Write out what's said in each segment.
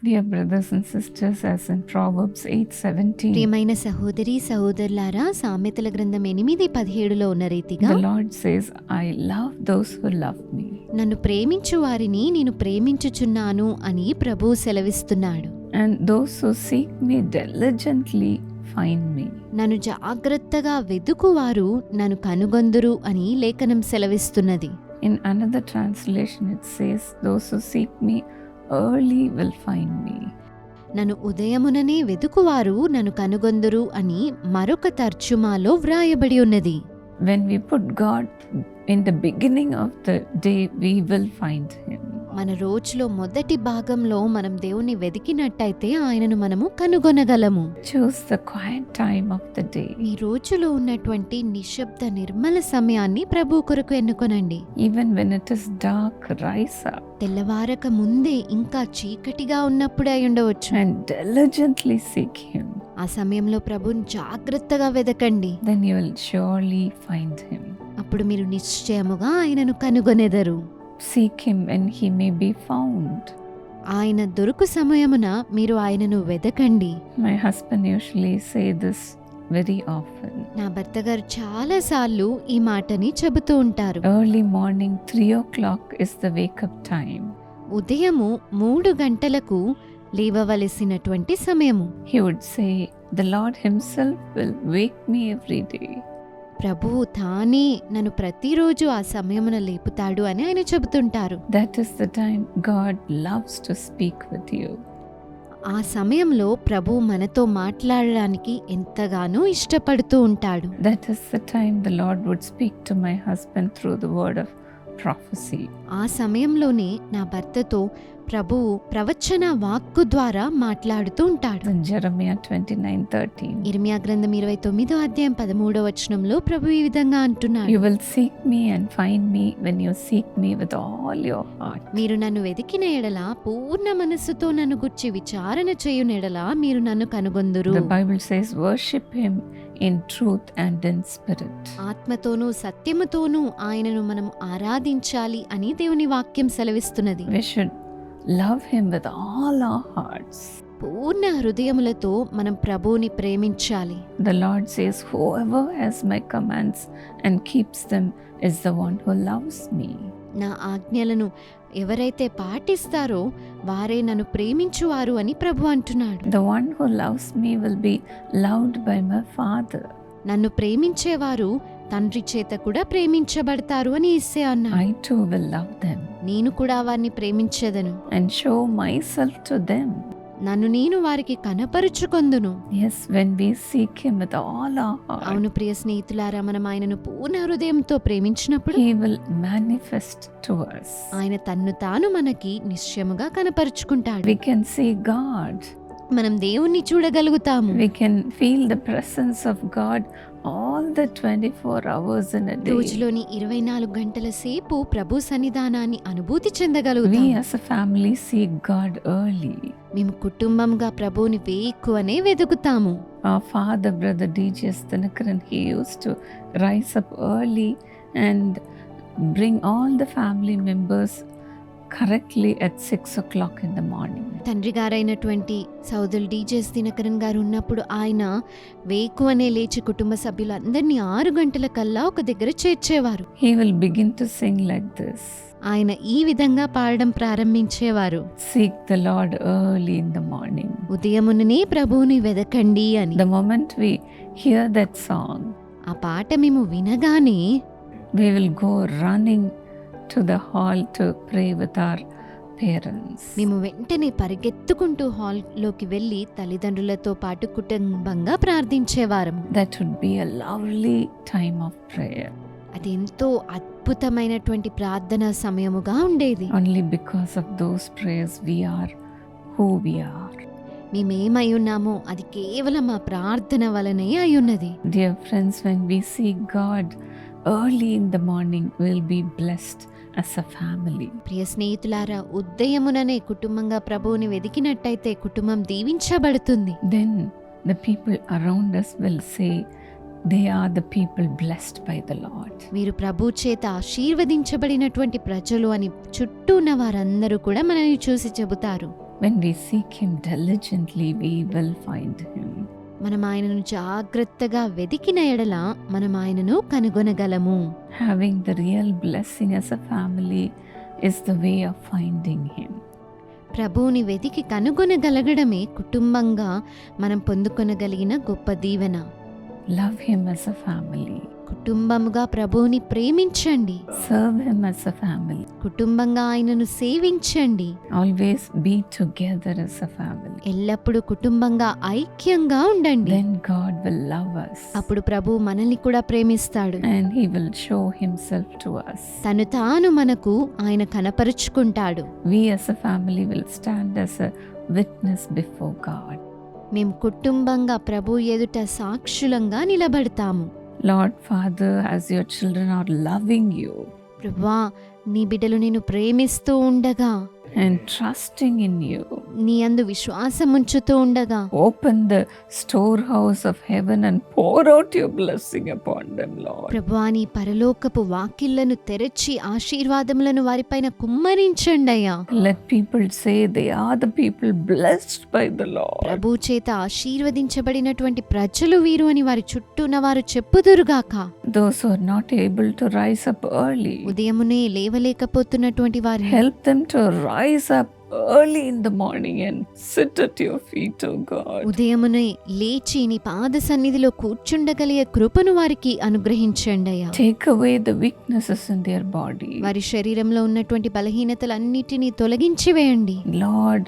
Dear brothers and sisters, as in Proverbs 8:17, ప్రియమైన సహోదరి సహోదరులారా సామెతల గ్రంథం ఎనిమిది పదిహేడులో ఉన్న రీతిగా the Lord says, I love those who love me. నన్ను ప్రేమించు వారిని నేను ప్రేమించుచున్నాను అని ప్రభు సెలవిస్తున్నాడు And those who seek me diligently find me. నన్ను జాగ్రత్తగా వెదుకువారు నన్ను కనుగొందురు అని లేఖనం సెలవిస్తున్నది In another translation, it says, Those who seek me early will find me నన్ను ఉదయముననే వెతుకువారు నన్ను కనుగొందురు అని మరొక తర్జుమాలో వ్రాయబడి ఉన్నది. When we put God in the beginning of the day we will find him మన రోజులో మొదటి భాగంలో మనం దేవుణ్ణి వెదికినట్టయితే ఆయనను మనము కనుగొనగలము time of the day. ఈ రోజులో ఉన్నటువంటి నిశ్శబ్ద నిర్మల సమయాన్ని ప్రభు కొరకు ఎన్నుకొనండి when it is dark, rise up తెల్లవారక ముందే ఇంకా చీకటిగా ఉన్నప్పుడే అయి ఉండవచ్చు and diligently seek Him. ఆ సమయంలో ప్రభుని జాగ్రత్తగా వెదకండి Then you will surely find Him. అప్పుడు మీరు నిశ్చయముగా ఆయనను కనుగొనెదరు Seek Him when He may be found. ఆయన దొరుకు సమయమున మీరు ఆయనను వెదకండి My husband usually say this very often. నా భర్త గారు చాలాసార్లు ఈ మాటని చెబుతూ ఉంటారు Early morning, 3 o'clock is the wake up time. ఉదయము మూడు గంటలకు లేవవలసినటువంటి సమయము He would say, The Lord Himself will wake me every day. ప్రభు తానే నన్ను ప్రతిరోజు ఆ సమయమున లేపుతాడు అని ఆయన చెబుతుంటారు. That is the time God loves to speak with you ఆ సమయంలో ప్రభు మనతో మాట్లాడడానికి ఎంతగానో ఇష్టపడుతూ ఉంటాడు. That is the time the lord would speak to my husband through the word of prophecy. ఆ సమయంలోనే నా భర్తతో ప్రభువు ప్రవచన వాక్కు ద్వారా మాట్లాడుతూ ఉంటాడు In Jeremiah 29 13. ఇర్మియా గ్రంథం ఇరవై తొమ్మిదో అధ్యాయం పదమూడవ వచనంలో ప్రభు ఈ విధంగా అంటున్నాడు You will seek me and find me when you seek me with all your heart. మీరు నన్ను వెతికిన ఎడల పూర్ణ మనస్సుతో నన్ను గుర్చి విచారణ చేయున ఎడల మీరు నన్ను కనుగొందురు The Bible says, Worship Him in truth and in spirit. ఆత్మతోనూ సత్యముతోనూ ఆయనను మనం ఆరాధించాలి అని దేవుని వాక్యం సెలవిస్తున్నది We should love Him with all our hearts. పూర్ణ హృదయములతో మనం ప్రభువుని ప్రేమించాలి The Lord says, Whoever has my commands and keeps them is the one who loves me. నా ఆజ్ఞలను ఎవరైతే పాటిస్తారో వారే నన్ను ప్రేమించువారు అని ప్రభు అంటున్నాడు The one who loves me will be loved by my Father. నన్ను ప్రేమించేవారు తండ్రి చేత కూడా ప్రేమించబడతారు అని ఇస్సే అన్నాడు I too will love them నేను కూడా వారిని ప్రేమించదను and show myself to them. నన్ను నేను వారికి కనపరుచుకొందును. అవును ప్రియ స్నేహితులారా మనం ఆయనను పూర్ణ హృదయంతో ప్రేమించినప్పుడు ఆయన తన్ను తాను మనకి నిశ్చయముగా కనపరుచుకుంటాడు. వి కెన్ సీ గాడ్ మనం దేవుణ్ణి చూడగలుగుతాము. We can feel the presence of God all the twenty four hours రోజులోని ఇరవై నాలుగు గంటల సేపు ప్రభు సన్నిధానాన్ని అనుభూతి చెందగలుగుతాము. As a family see God early మేము కుటుంబంగా ప్రభుని వేయిక్కువనే వెతుకుతాము ఆ father brother DGS Dhinakaran he used to rise up early and bring all the family members correctly at six o'clock the morning తండ్రి గారైనటువంటి సౌదరు డీజేస్ దినకరన్ గారు ఉన్నప్పుడు ఆయన వేకు అనే లేచి కుటుంబ సభ్యులు అందరినీ ఆరు గంటల కల్లా ఒక దగ్గర చేర్చేవారు. He will begin sing like this ఆయన ఈ విధంగా పాడడం ప్రారంభించేవారు. Seek the lord early in the morning ఉదయముననే ప్రభువుని వెదకండి అని. The moment we hear that song ఆ పాట మేము వినగానే we will go running to the hall to pray with our parents మేము వెంటనే పరిగెత్తుకుంటూ హాల్లోకి వెళ్ళి తల్లిదండ్రులతో పాటు కుటుంబంగా ప్రార్థించేవారం. That would be a lovely time of prayer అది ఎంతో అద్భుతమైనటువంటి ప్రార్థన సమయముగా ఉండేది. Only because of those prayers we are who we are మేము ఏమై ఉన్నామో అది కేవలం ఆ ప్రార్థన వలనే అయి ఉన్నది dear friends when we see God early in the morning will be blessed as a family ప్రియ స్నేహితులారా ఉదయముననే కుటుంబంగా ప్రభువుని వెదికినట్టయితే కుటుంబం దీవించబడుతుంది. Then the people around us will say they are the people blessed by the lord వీరు ప్రభు చేత ఆశీర్వదించబడినటువంటి ప్రజలు అని చుట్టూ ఉన్న వారందరూ కూడా మనల్ని చూసి చెబుతారు. When we seek him diligently we will find him మనం ఆయనను జాగ్రత్తగా వెదికిన ఎడల మనం ఆయనను కనుగొనగలము Having the real blessing as a family is the way of finding Him. ప్రభువుని వెతికి కనుగొనగలగడమే కుటుంబంగా మనం పొందుకొనగలిగిన గొప్ప దీవెన Love Him as a family. కుటుంబముగా ప్రభువుని ప్రేమించండి. కుటుంబంగా ఆయనను సేవించండి. Always be together as a family ఎల్లప్పుడూ కుటుంబంగా ఐక్యంగా ఉండండి. Then God will love us. అప్పుడు ప్రభు మనల్ని కూడా ప్రేమిస్తాడు. And he will show himself to us. తను తాను మనకు ఆయన కనపరుచుకుంటాడు. We as a family will stand as a before God మేము కుటుంబంగా ప్రభు ఎదుట సాక్షులంగా నిలబడతాము. Lord father has your children are loving you ప్రభా నీ బిడ్డలు నేను ప్రేమిస్తూ ఉండగా అండ్ ట్రస్టింగ్ ఇన్ యూ నీ అందు విశ్వాసం ఉంచుతూ ఉండగా open the store house of heaven and pour out your blessing upon them lord ప్రభువా నీ పరలోకపు వాక్యాలను తెరచి ఆశీర్వాదములను వారిపైన కుమ్మరించండి అయ్యా let people say they are the people blessed by the lord ప్రభు చేత ఆశీర్వదించబడినటువంటి ప్రజలు వీరు అని వారి చుట్టూన వారు చెప్పుదురు గాక those are not able to rise up early ఉదయమునే లేవలేకపోతున్నటువంటి వారి help them to rise up early in the morning and sit at your feet, O God. ఉదయమునే లేచి నీ పాద సన్నిధిలో కూర్చుండగలిగే కృపను వారికి అనుగ్రహించండి అయ్యా Take away the weaknesses in their body. వారి శరీరంలో ఉన్నటువంటి బలహీనతలన్నిటినీ తొలగించి వేయండి Lord,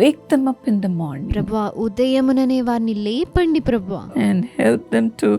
wake them up in the morning ప్రభువా ఉదయముననే వారిని లేపండి ప్రభువా and help them to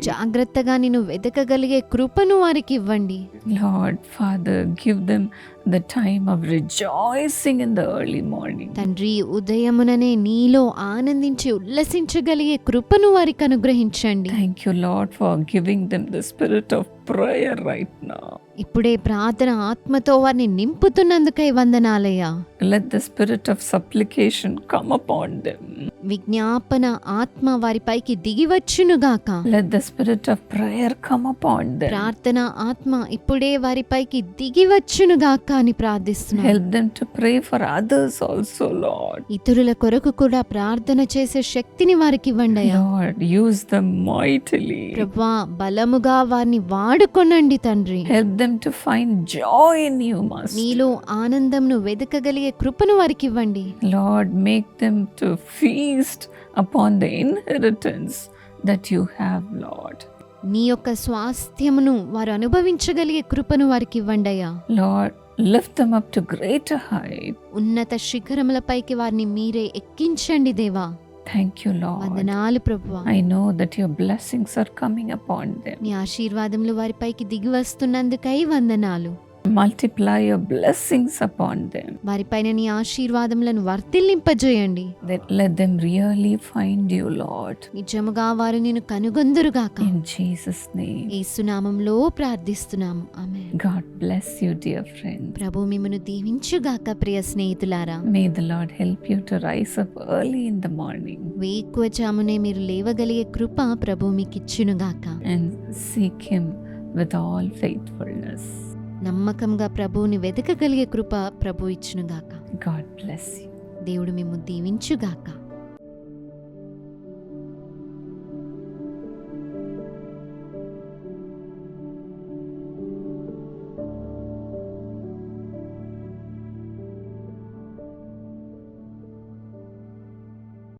జాగ్రత్తగా నేను వెతకగలిగే కృపను వారికి ఇవ్వండి. Lord father give them the time of rejoicing in the early morning తండ్రి ఉదయముననే నీలో ఆనందించి ఉల్లసించగలిగే కృపను వారికి అనుగ్రహించండి. Thank you lord for giving them the spirit of prayer right now ఇప్పుడే ప్రార్థన ఆత్మతో వారిని నింపుతున్నందుకై వందనాలయ్యా. Let the spirit of supplication come upon them విజ్ఞాపన ఆత్మ వారిపైకి దిగివచ్చును గాక. Let the spirit of prayer come upon them ప్రార్థన ఆత్మ ఇప్పుడే వారిపైకి దిగివచ్చును గాక అని ప్రార్థిస్తున్నాను help them to pray for others also Lord ఇతరుల కొరకు కూడా ప్రార్థన చేసే శక్తిని వారికి ఇవ్వండి లార్డ్ యూస్ ద మైటిలీ ప్రభువా బలముగా వారిని వాడుకొనండి తండ్రి. Help them to find joy in you master నీలో ఆనందంను వెదకగలిగే కృపను వారికి ఇవ్వండి Lord, make them to feast upon the inheritance that you have, Lord. నీ యొక్క స్వాస్థ్యమును వారు అనుభవించగలిగే కృపను వారికి ఇవ్వండి అయ్యా Lord, lift them up to greater height. ఉన్నత శిఖరములపైకి వారిని మీరే ఎక్కించండి దేవా Thank you, Lord. వందనాలు ప్రభువా I know that your blessings are coming upon them. నీ ఆశీర్వాదములు వారిపైకి దిగి వస్తున్నందుకై వందనాలు Multiply your blessings upon them. వారిపైన నీ ఆశీర్వాదములను వర్తిల్లింపజేయండి let them really find you, Lord. నిజముగా వారు నేను కనుగొందురుగాక In Jesus' name. యేసునామంలో ప్రార్థిస్తున్నాము ఆమె God bless you, dear friends. ప్రభు మిమ్మను దీవించుగాక ప్రియ స్నేహితులారా May the Lord help you to rise up early in the morning వేకువజామునే మీరు లేవగలిగే కృప ప్రభు మీకు ఇచ్చునుగాక and seek Him with all faithfulness. నమ్మకంగా ప్రభువుని వెతకగలిగే కృప ప్రభు ఇచ్చునుగాక you. దేవుడు మిమ్ము దీవించుగాక